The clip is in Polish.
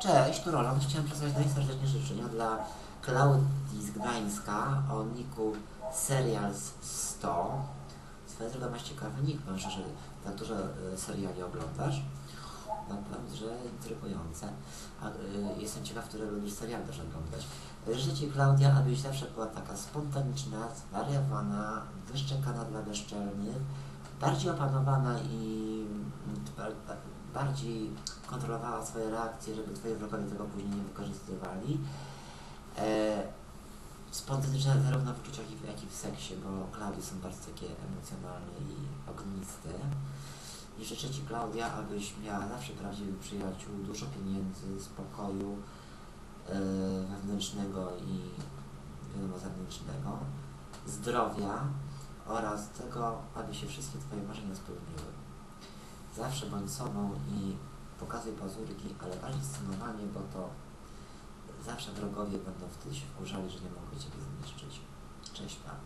Cześć, tu Roland. Chciałem przesłać najserdeczniejsze życzenia dla Klaudii z Gdańska o niku Serials 100. Swoja droga masz ciekawy nick, powiem szczerze, tak dużo seriali oglądasz. No, powiem, że intrygujące. A, y, jestem ciekaw, które lubisz serial też oglądać. Życzę Ci, Klaudia, abyś zawsze była taka spontaniczna, zwariowana, wyszczekana dla bezczelnych, bardziej opanowana i mm, bardziej kontrolowała swoje reakcje, żeby Twoi wrogowie tego później nie wykorzystywali. E, spontaniczne zarówno w uczuciach, jak i w- seksie, bo Klaudie są bardzo takie emocjonalne i ogniste. I życzę Ci, Klaudia, abyś miała zawsze prawdziwych przyjaciół, dużo pieniędzy, spokoju e, wewnętrznego i wiadomo zewnętrznego, zdrowia oraz tego, aby się wszystkie Twoje marzenia spełniły. Zawsze bądź sobą i pokazuj pazurki, ale bardziej scenowanie, bo to zawsze wrogowie będą wtedy się wkurzali, że nie mogą Ciebie zniszczyć. Cześć Pan.